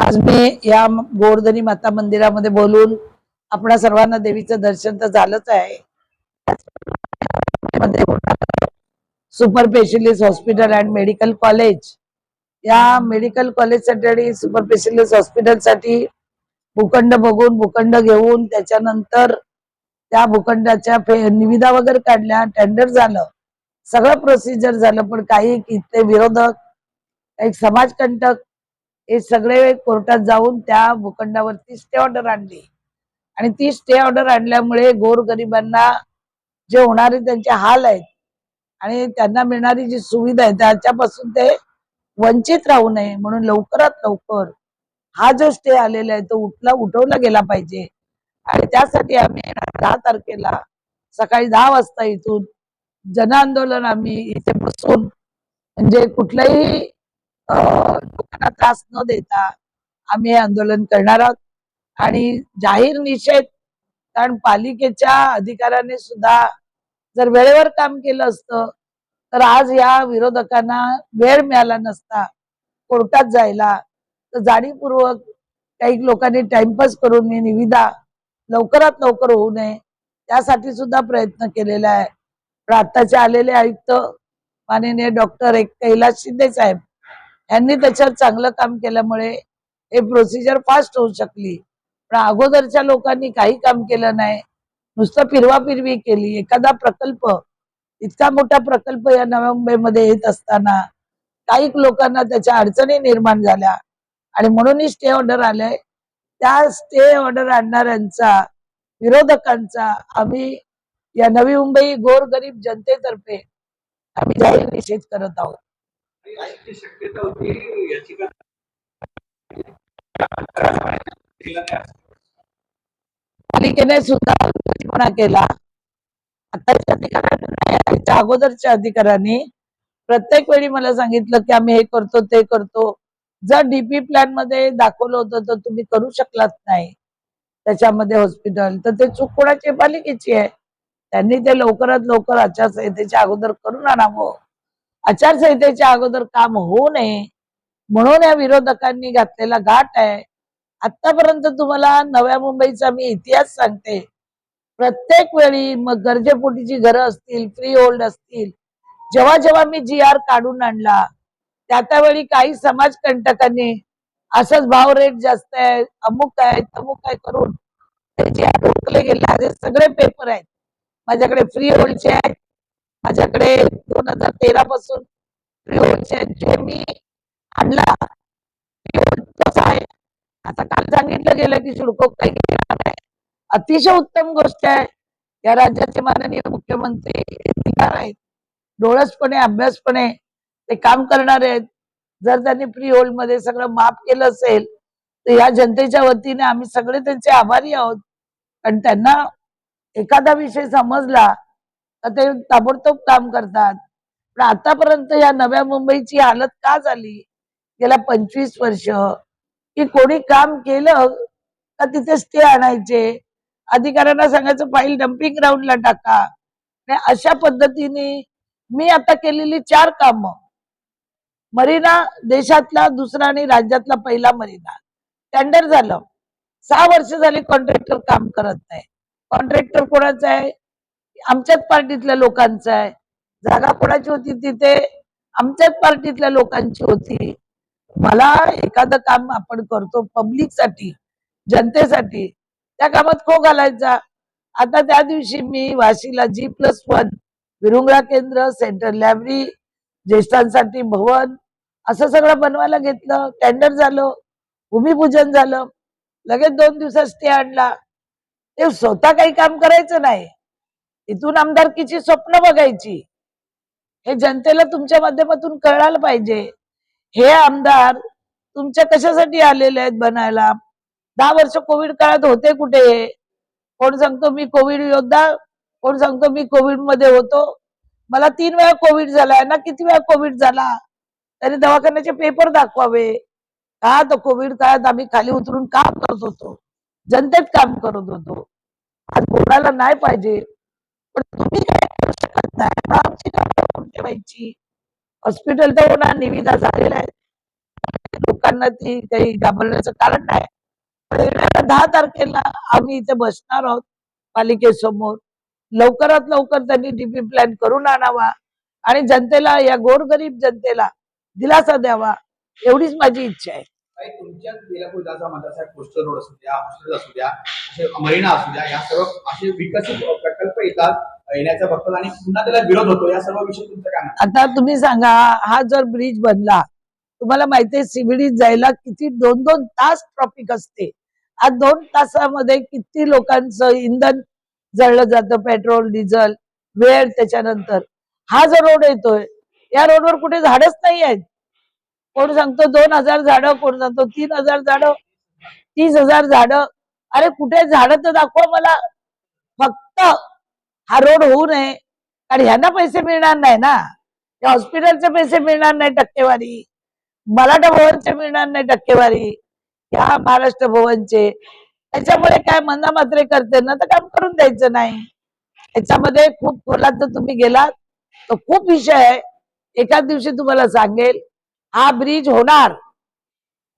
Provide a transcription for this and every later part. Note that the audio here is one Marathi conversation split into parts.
आज मी या गोवर्धनी माता मंदिरामध्ये बोलून आपल्या सर्वांना देवीचं दर्शन तर झालंच आहे. Super specialist hospital and medical college. या मेडिकल कॉलेजसाठी आणि सुपर स्पेशलिस्ट हॉस्पिटलसाठी भूखंड बघून भूखंड घेऊन त्याच्यानंतर त्या भूखंडाच्या निविदा वगैरे काढल्या टेंडर झालं. सगळं प्रोसिजर झालं पण काही इथले विरोधक एक समाजकंटक हे सगळे कोर्टात जाऊन त्या भूखंडावरती स्टे ऑर्डर आणली. आणि ती स्टे ऑर्डर आणल्यामुळे गोरगरिबांना जे होणारे त्यांचे हाल आहेत आणि त्यांना मिळणारी जी सुविधा आहे त्याच्यापासून ते वंचित राहू नये म्हणून लवकरात लवकर हा जो स्टे आलेला आहे तो उठला उठवला गेला पाहिजे. आणि त्यासाठी आम्ही दहा तारखेला सकाळी दहा वाजता इथून जन आंदोलन आम्ही इथे बसून म्हणजे कुठल्याही लोकांना त्रास न देता आम्ही आंदोलन करणार आहोत. आणि जाहीर निषेध कारण पालिकेच्या अधिकाऱ्याने सुद्धा जर वेळेवर काम केलं असतं तर आज या विरोधकांना वेळ मिळाला नसता कोर्टात जायला. तर जाणीवपूर्वक काही लोकांनी टाइमपास करून ही निविदा लवकरात लवकर होऊ नये त्यासाठी सुद्धा प्रयत्न केलेला आहे. पण आत्ताचे आलेले आयुक्त माननीय डॉक्टर एक कैलास शिंदे साहेब यांनी त्याच्यावर चांगलं काम केल्यामुळे हे प्रोसिजर फास्ट होऊ शकली. पण अगोदरच्या लोकांनी काही काम केलं नाही. नुसतं फिरवाफिरवी केली. एखादा प्रकल्प इतका मोठा प्रकल्प या नव्या मुंबईमध्ये येत असताना काही लोकांना त्याच्या अडचणी निर्माण झाल्या. आणि म्हणून स्टे ऑर्डर आले. त्या स्टे ऑर्डर आणणाऱ्यांचा विरोधकांचा आम्ही या नवी मुंबई गोरगरीब जनतेतर्फे आम्ही जाहीर निषेध करत आहोत. शक्यता होती याचिका पालिकेने सुद्धा उलटपणा केला. आताच्या अधिकाऱ्यांनी अगोदरच्या अधिकाऱ्यांनी प्रत्येक वेळी मला सांगितलं की आम्ही हे करतो ते करतो. जर डीपी प्लॅनमध्ये दाखवलं होतं तर तुम्ही करू शकलात नाही. त्याच्यामध्ये हॉस्पिटल तर ते चूक कोणाची? पालिकेची आहे. त्यांनी ते लवकरात लवकर आचारसंहितेच्या अगोदर करून आणावं. आचारसंहितेच्या अगोदर काम होऊ नये. म्हणून या विरोधकांनी घातलेला घाट आहे. आतापर्यंत तुम्हाला नव्या मुंबईचा मी इतिहास सांगते. प्रत्येक वेळी मग गरजेपोटीची घरं असतील फ्री होल्ड असतील जेव्हा जेव्हा मी जी आर काढून आणला त्या त्यावेळी काही समाजकंटकांनी असंच भाव रेट जास्त आहे अमुक आहे तमुक आहे करून त्याचे रोखले गेले असे सगळे पेपर आहेत. माझ्याकडे फ्री होल्डचे आहेत माझ्याकडे दोन हजार तेरा पासून फ्री मी आणला आहे. आता काल सांगितलं गेलं की शुल्क काही घेणार नाही. अतिशय उत्तम गोष्ट आहे. या राज्याचे माननीय मुख्यमंत्री आहेत. डोळसपणे अभ्यासपणे ते काम करणार आहेत. जर त्यांनी फ्री होल्डमध्ये सगळं माफ केलं असेल तर या जनतेच्या वतीने आम्ही सगळे त्यांचे आभारी आहोत. कारण त्यांना एखादा विषय समजला ते ताबडतोब काम करतात. पण आतापर्यंत या नव्या मुंबईची हालत का झाली? गेल्या पंचवीस वर्ष. की कोणी काम केलं का तिथे स्टे आणायचे? अधिकाऱ्यांना सांगायचं फाईल डम्पिंग ग्राउंडला टाका. आणि अशा पद्धतीने मी आता केलेली चार कामं. मरीना देशातला दुसरा आणि राज्यातला पहिला मरीना. टेंडर झालं. सहा वर्ष झाली कॉन्ट्रॅक्टर काम करत नाही. कॉन्ट्रॅक्टर कोणाचा आहे? आमच्याच पार्टीतल्या लोकांचा आहे. जागा कोणाची होती तिथे? आमच्याच पार्टीतल्या लोकांची होती. मला एखादं काम आपण करतो पब्लिकसाठी जनतेसाठी त्या कामात खो घालायचा. आता त्या दिवशी मी वाशीला जी प्लस वन विरुंगळा केंद्र सेंट्रल लायब्ररी ज्येष्ठांसाठी भवन असं सगळं बनवायला घेतलं. टेंडर झालं भूमिपूजन झालं. लगेच दोन दिवसात स्टे आणला. ते स्वतः काही काम करायचं नाही. इथून आमदारकीची स्वप्न बघायची. हे जनतेला तुमच्या माध्यमातून कळायला पाहिजे. हे आमदार तुमच्या कशासाठी आलेले आहेत बनायला? दहा वर्ष कोविड काळात होते कुठे? कोण सांगतो मी कोविड योद्धा? कोण सांगतो मी कोविडमध्ये होतो? मला तीन वेळा कोविड झालाय ना किती वेळा कोविड झाला? त्याने दवाखान्याचे पेपर दाखवावे. का तो कोविड काळात आम्ही खाली उतरून काम करत होतो? जनतेत काम करत होतो. आज बोलायला नाही पाहिजे. पण तुम्ही काय करू शकत नाही आमची कामं ठेवायची. हॉस्पिटल तर होणार निविदा झालेल्या आहेत. लोकांना ती काही घाबरण्याचं कारण नाही. पण येणाऱ्या दहा तारखेला आम्ही इथे बसणार आहोत पालिकेसमोर. लवकरात लवकर त्यांनी डीपी प्लॅन करून आणावा आणि जनतेला या गोरगरीब जनतेला दिलासा द्यावा एवढीच माझी इच्छा आहे. काही तुमच्याच रोड असू द्या असू द्या मरीना असू द्या या सर्व असे विकसित प्रकल्प येतात येण्याचा बघतात आणि पुन्हा त्याला विरोध होतो. या सर्व विषयी तुमचं काय आता तुम्ही सांगा हा जर ब्रिज बनला तुम्हाला माहितीये सिबिडीत जायला किती दोन दोन तास ट्रॉफिक असते. आज दोन तासामध्ये किती लोकांचं इंधन जळलं जातं पेट्रोल डिझेल वेळ त्याच्यानंतर. हा जो रोड येतोय या रोडवर कुठे झाडच नाही आहेत. कोण सांगतो दोन हजार झाडं कोण सांगतो तीन हजार झाडं तीस हजार झाडं. अरे कुठे झाडं तर दाखवा मला. फक्त हा रोड होऊ नये. कारण ह्यांना पैसे मिळणार नाही ना. या हॉस्पिटलचे पैसे मिळणार नाही टक्केवारी. मराठा भवनचे मिळणार नाही टक्केवारी. या महाराष्ट्र भवनचे. त्याच्यामुळे काय मना मात्रे करते ना तर काम करून द्यायचं नाही. याच्यामध्ये खूप खोलात जर तुम्ही गेलात तर खूप विषय आहे. एकाच दिवशी तुम्हाला सांगेल हा ब्रिज होणार.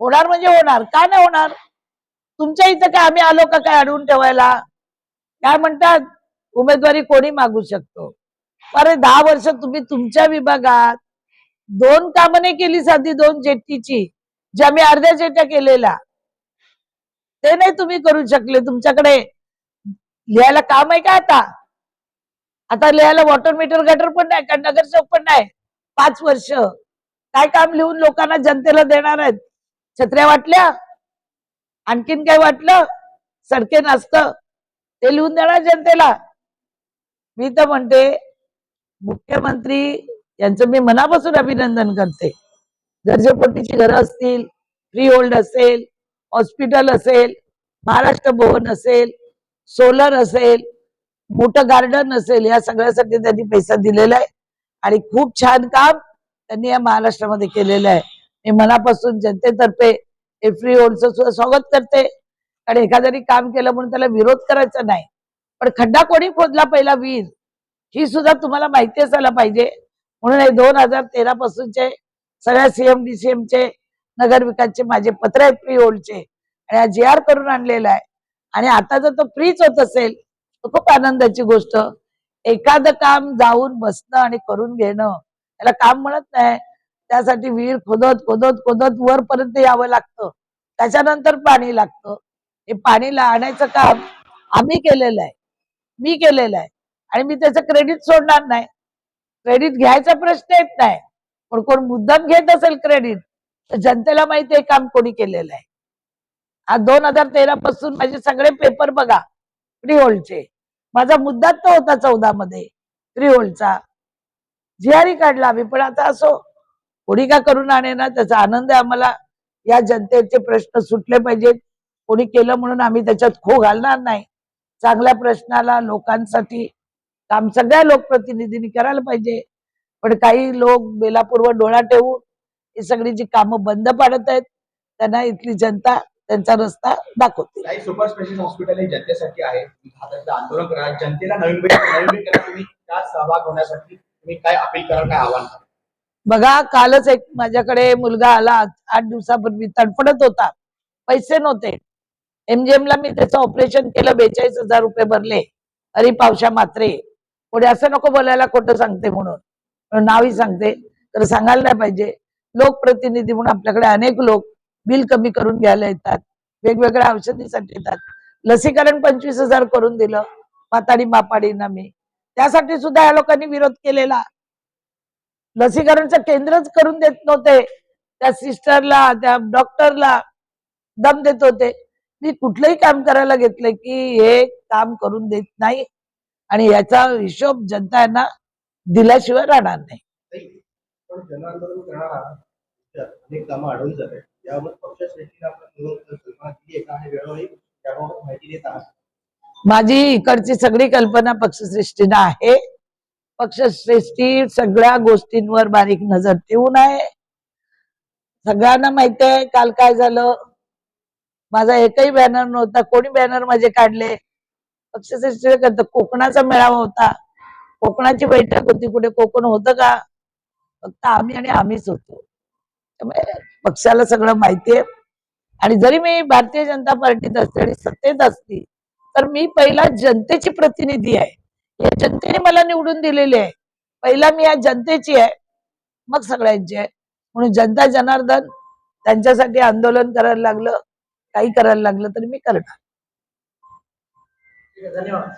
होणार म्हणजे होणार. का नाही होणार? तुमच्या इथं काय आम्ही आलो का काय अडवून ठेवायला? काय म्हणतात? उमेदवारी कोणी मागू शकतो? अरे दहा वर्ष तुम्ही तुमच्या विभागात दोन कामं नाही केली साधी दोन जेट्टीची ज्या मी अर्ध्या जेट्या केलेल्या. ते नाही तुम्ही करू शकले. तुमच्याकडे लिहायला काम आहे का आता? आता लिहायला वॉटर मीटर गटर पण नाही कारण नगरसेवक पण नाही? पाच वर्ष. काय काम लिहून लोकांना जनतेला देणार आहेत? छत्र्या वाटल्या? आणखीन काय वाटलं? सडके नसत ते लिहून देणार जनतेला. मी तर म्हणते मुख्यमंत्री यांचं मी मनापासून अभिनंदन करते. गरजेपोटीची घरं असतील फ्री होल्ड असेल हॉस्पिटल असेल महाराष्ट्र भवन असेल सोलर असेल मोठं गार्डन असेल या सगळ्यासाठी त्यांनी पैसा दिलेला आहे. आणि खूप छान काम त्यांनी या महाराष्ट्रामध्ये केलेलं आहे. मी मनापासून जनतेतर्फे हे फ्री होल्डचं सुद्धा स्वागत करते. कारण एखाद्याने काम केलं म्हणून त्याला विरोध करायचा नाही. पण खड्डा कोणी खोदला पहिला वीर ही सुद्धा तुम्हाला माहिती असायला पाहिजे. म्हणून हे दोन हजार तेरा पासूनचे सगळ्या सीएम डीसीएमचे नगर विकासचे माझे पत्र आहेत फ्री होल्डचे आणि हा जी आर करून आणलेला आहे. आणि आता जर तो फ्रीच होत असेल तर खूप आनंदाची गोष्ट. एखादं काम जाऊन बसणं आणि करून घेणं त्याला काम म्हणत नाही. त्यासाठी विहीर खोदत खोदत खोदत वरपर्यंत यावं लागतं. त्याच्यानंतर पाणी लागतं. हे पाणीला आणायचं काम आम्ही केलेलं आहे. मी केलेलं आहे. आणि मी त्याचं क्रेडिट सोडणार नाही. क्रेडिट घ्यायचा प्रश्न येत नाही. पण कोण मुद्दाम घेत असेल क्रेडिट तर जनतेला माहिती आहे काम कोणी केलेलं आहे. आज दोन हजार तेरा पासून माझे सगळे पेपर बघा प्री होल्डचे माझा मुद्दाच तो होता चौदा मध्ये प्री होल्डचा जिआरई काढला आम्ही पण आता असो कोणी का करून आणे ना त्याचा आनंद आहे आम्हाला. या जनतेचे प्रश्न सुटले पाहिजेत. कोणी केलं म्हणून आम्ही त्याच्यात खो घालणार नाही. चांगल्या प्रश्नाला लोकांसाठी काम सगळ्या लोकप्रतिनिधींनी करायला पाहिजे. पण काही लोक बेलापूर्व डोळा ठेवून ही सगळी जी कामं बंद पाडत आहेत त्यांना इथली जनता त्यांचा रस्ता दाखवते. काही सुपर स्पेशलिस्ट हॉस्पिटल हे जनतेसाठी आहे. आंदोलन करा जनतेला नवीन भेट नवीन भेट करा. तुम्ही त्यात सहभाग होण्यासाठी तुम्ही काय अपील कराल काय आव्हान? बघा कालच एक माझ्याकडे मुलगा आला. आठ दिवसापूर्वी तडफडत होता. पैसे नव्हते. एमजीएम ला मी त्याचं ऑपरेशन केलं बेचाळीस हजार रुपये भरले. अरे पावशा मात्रे. पुढे असं नको बोलायला खोटं सांगते म्हणून. नावही सांगते. तर सांगायला नाही पाहिजे. लोकप्रतिनिधी म्हणून आपल्याकडे अनेक लोक बिल कमी करून घ्यायला येतात. वेगवेगळ्या औषधीसाठी येतात. लसीकरण पंचवीस हजार करून दिलं. माताडी मापाडीना मी. त्यासाठी सुद्धा या लोकांनी विरोध केलेला. लसीकरणचं केंद्रच करून देत नव्हते. त्या सिस्टरला त्या डॉक्टरला दम देत होते. मी कुठलंही काम करायला घेतलंय की हे काम करून देत नाही. आणि याचा हिशोब जनता यांना दिल्याशिवाय राहणार नाही. माझी इकडची सगळी कल्पना पक्षश्रेष्ठीनं आहे. पक्षश्रेष्ठी सगळ्या गोष्टींवर बारीक नजर ठेवून आहे. सगळ्यांना माहिती आहे काल काय झालं? माझा एकही बॅनर नव्हता. कोणी बॅनर माझे काढले? पक्षश्रेष्ठी करतं कोकणाचा मेळावा होता. कोकणाची बैठक होती. कुठे कोकण होतं का? फक्त आम्ही आणि आम्हीच होतो. त्यामुळे पक्षाला सगळं माहितीये. आणि जरी मी भारतीय जनता पार्टीत असते आणि सत्तेत असती तर मी पहिला जनतेची प्रतिनिधी आहे. या जनतेने मला निवडून दिलेली आहे. पहिला मी या जनतेची आहे. मग सगळ्यांची आहे. म्हणून जनता जनार्दन त्यांच्यासाठी आंदोलन करायला लागलं. काही करायला लागलं तरी मी करणार. धन्यवाद.